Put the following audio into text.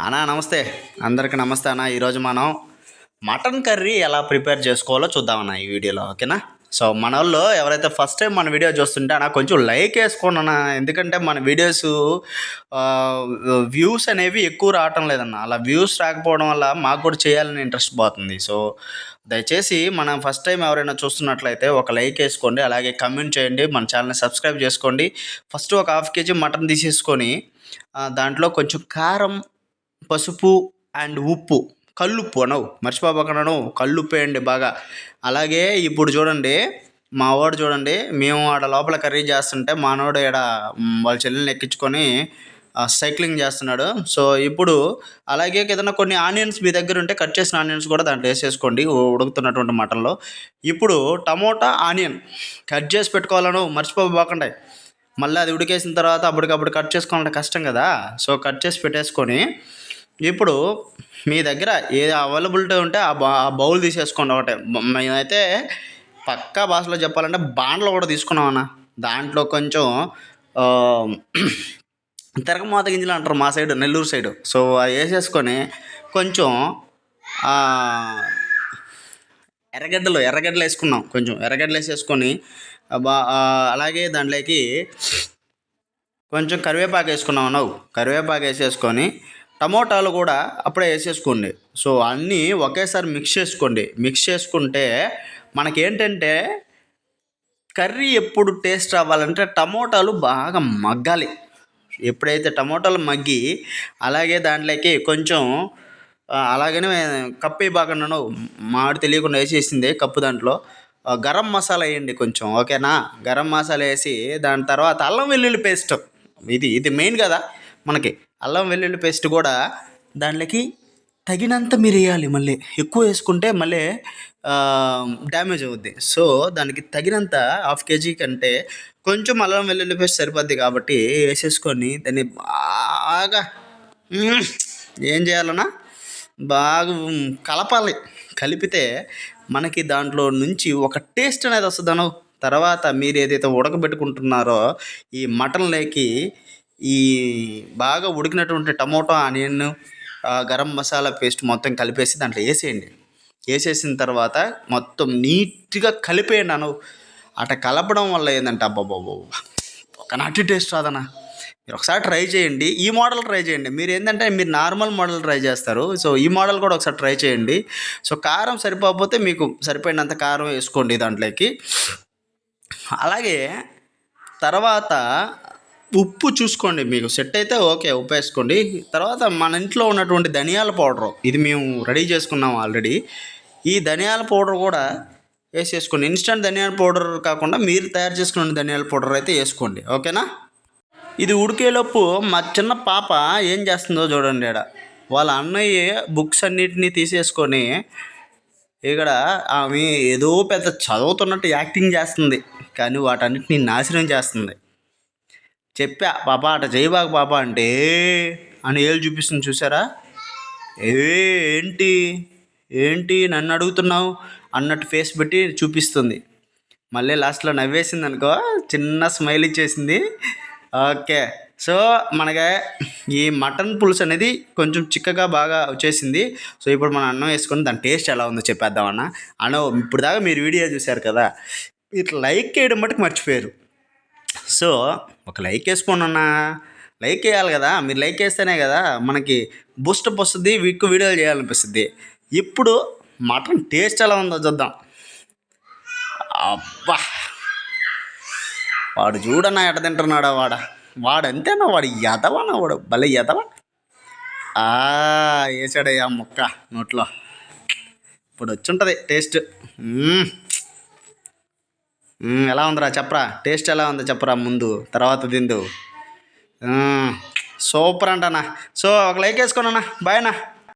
అన్నా నమస్తే. అందరికి నమస్తే అన్న. ఈరోజు మనం మటన్ కర్రీ ఎలా ప్రిపేర్ చేసుకోవాలో చూద్దామన్నా ఈ వీడియోలో ఓకేనా? సో మన వాళ్ళు ఎవరైతే ఫస్ట్ టైం మన వీడియో చూస్తుంటే అన్న కొంచెం లైక్ వేసుకోండి అన్న. ఎందుకంటే మన వీడియోస్ వ్యూస్ అనేవి ఎక్కువ రావటం లేదన్న. అలా వ్యూస్ రాకపోవడం వల్ల మాకు కూడా చేయాలని ఇంట్రెస్ట్ పోతుంది. సో దయచేసి మనం ఫస్ట్ టైం ఎవరైనా చూస్తున్నట్లయితే ఒక లైక్ వేసుకోండి అలాగే కమెంట్ చేయండి మన ఛానల్ని సబ్స్క్రైబ్ చేసుకోండి. ఫస్ట్ ఒక హాఫ్ కేజీ మటన్ తీసేసుకొని దాంట్లో కొంచెం కారం పసుపు అండ్ ఉప్పు. కల్లుప్పు అనవు. మర్చిపోబోకనను కల్లుప్పు వేయండి బాగా. అలాగే ఇప్పుడు చూడండి మా వాడు చూడండి మేము ఆడ లోపల కర్రీ చేస్తుంటే మానవుడు ఈడ వాళ్ళ చెల్లెల్ని ఎక్కించుకొని సైక్లింగ్ చేస్తున్నాడు. సో ఇప్పుడు అలాగే ఏదైనా కొన్ని ఆనియన్స్ మీ దగ్గర ఉంటే కట్ చేసిన ఆనియన్స్ కూడా దాంట్లో వేసేసుకోండి. ఉడుకుతున్నటువంటి మటన్లో. ఇప్పుడు టమోటా ఆనియన్ కట్ చేసి పెట్టుకోవాలను మర్చిపోబోకండి. మళ్ళీ అది ఉడికేసిన తర్వాత అప్పటికప్పుడు కట్ చేసుకోవాలంటే కష్టం కదా. సో కట్ చేసి పెట్టేసుకొని ఇప్పుడు మీ దగ్గర ఏది అవైలబిలిటీ ఉంటే ఆ బా ఆ బౌల్ తీసేసుకోండి ఒకటే. మేమైతే పక్కా భాషలో చెప్పాలంటే బాండ్లు కూడా తీసుకున్నాం అన్న. దాంట్లో కొంచెం తిరగమాత గింజలు అంటారు మా సైడ్ నెల్లూరు సైడ్. సో అవి వేసేసుకొని కొంచెం ఎర్రగడ్డలు ఎర్రగడ్డలు వేసుకున్నాం కొంచెం. ఎర్రగడ్డలు వేసేసుకొని బా- అలాగే దాంట్లోకి కొంచెం కరివేపాకు వేసుకున్నాం అన్నావు. కరివేపాకు వేసేసుకొని టమోటాలు కూడా అప్పుడే వేసేసుకోండి. సో అన్నీ ఒకేసారి మిక్స్ చేసుకోండి. మిక్స్ చేసుకుంటే మనకేంటంటే కర్రీ ఎప్పుడు టేస్ట్ రావాలంటే టమోటాలు బాగా మగ్గాలి. ఎప్పుడైతే టమోటాలు మగ్గి అలాగే దాంట్లోకి కొంచెం అలాగనే కప్పి బాగా మాడి తెలియకుండా వేసేసింది కప్పు దాంట్లో. గరం మసాలా వేయండి కొంచెం ఓకేనా? గరం మసాలా వేసి దాని తర్వాత అల్లం వెల్లుల్లి పేస్ట్. ఇది ఇది మెయిన్ కదా మనకి. అల్లం వెల్లుల్లి పేస్ట్ కూడా దాంట్లోకి తగినంత మీరు వేయాలి మళ్ళీ ఎక్కువ వేసుకుంటే మళ్ళీ డ్యామేజ్ అవుద్ది. సో దానికి తగినంత హాఫ్ కేజీ కంటే కొంచెం అల్లం వెల్లుల్లి పేస్ట్ సరిపోద్ది కాబట్టి వేసేసుకొని దాన్ని బాగా ఏం చేయాలన్నా బాగా కలపాలి. కలిపితే మనకి దాంట్లో నుంచి ఒక టేస్ట్ అనేది వస్తుందను తర్వాత మీరు ఏదైతే ఉడకబెట్టుకుంటున్నారో ఈ మటన్లోకి ఈ బాగా ఉడికినటువంటి tomato onion garam masala paste మొత్తం కలిపేసి దాంట్లో వేసేయండి. వేసేసిన తర్వాత మొత్తం నీట్గా కలిపేయండి అను. అట కలపడం వల్ల ఏంటంటే అబ్బాబాబు ఒక నాటి టేస్ట్ రాదనా? మీరు ఒకసారి ట్రై చేయండి. ఈ మోడల్ ట్రై చేయండి. మీరు ఏంటంటే మీరు నార్మల్ మోడల్ ట్రై చేస్తారు. సో ఈ మోడల్ కూడా ఒకసారి ట్రై చేయండి. సో కారం సరిపోకపోతే మీకు సరిపోయినంత కారం వేసుకోండి దాంట్లోకి. అలాగే తర్వాత ఉప్పు చూసుకోండి మీకు. సెట్ అయితే ఓకే ఉప్పు వేసుకోండి తర్వాత మన ఇంట్లో ఉన్నటువంటి ధనియాల పౌడరు. ఇది మేము రెడీ చేసుకున్నాం ఆల్రెడీ. ఈ ధనియాల పౌడర్ కూడా వేసేసుకోండి. ఇన్స్టంట్ ధనియాల పౌడర్ కాకుండా మీరు తయారు చేసుకున్న ధనియాల పౌడర్ అయితే వేసుకోండి. ఓకేనా? ఇది ఉడికేలోపు మా చిన్న పాప ఏం చేస్తుందో చూడండి ఇక్కడ వాళ్ళ అన్నయ్య బుక్స్ అన్నిటినీ తీసేసుకొని ఇక్కడ ఆమె ఏదో పెద్ద చదువుతున్నట్టు యాక్టింగ్ చేస్తుంది. కానీ వాటన్నిటిని నాశనం చేస్తుంది. చెప్పా పాప అట చేయబాక పాప అంటే అని ఏళ్ళు చూపిస్తుంది చూసారా? ఏ ఏంటి? ఏంటి? నన్ను అడుగుతున్నావు? అన్నట్టు ఫేస్ పెట్టి చూపిస్తుంది. మళ్ళీ లాస్ట్లో నవ్వేసింది అనుకో చిన్న స్మైల్ ఇచ్చేసింది. ఓకే. సో మనకి ఈ మటన్ పులుసు అనేది కొంచెం చిక్కగా బాగా వచ్చేసింది. సో ఇప్పుడు మనం అన్నం వేసుకొని దాని టేస్ట్ ఎలా ఉందో చెప్పేద్దామన్నా. అన్న ఇప్పుడు దాకా మీరు వీడియో చూశారు కదా? ఇట్లా లైక్ చేయడం మటుకు మర్చిపోయారు. సో ఒక లైక్ వేసుకోండి అన్న. లైక్ వేయాలి కదా మీరు లైక్ వేస్తేనే కదా మనకి బూస్టప్ వస్తుంది వీక్ వీడియోలు చేయాలనిపిస్తుంది. ఇప్పుడు మటన్ టేస్ట్ ఎలా ఉందో చూద్దాం. అబ్బా! వాడు చూడన్నా ఎట తింటున్నాడా వాడ. వాడు అంతేనా వాడు ఎదవనా వాడు? భలే ఎదవ ఆ, వేసాడయ్యా ముక్క నోట్లో. ఇప్పుడు వచ్చి ఉంటుంది టేస్ట్. ఎలా ఉందిరా చెప్పరా? టేస్ట్ ఎలా ఉందో చెప్పరా ముందు తర్వాత తిందు? సూపర్ అంటనా సో ఒక లైక్ వేసుకోనన్నా. బాయ్ అన్నా.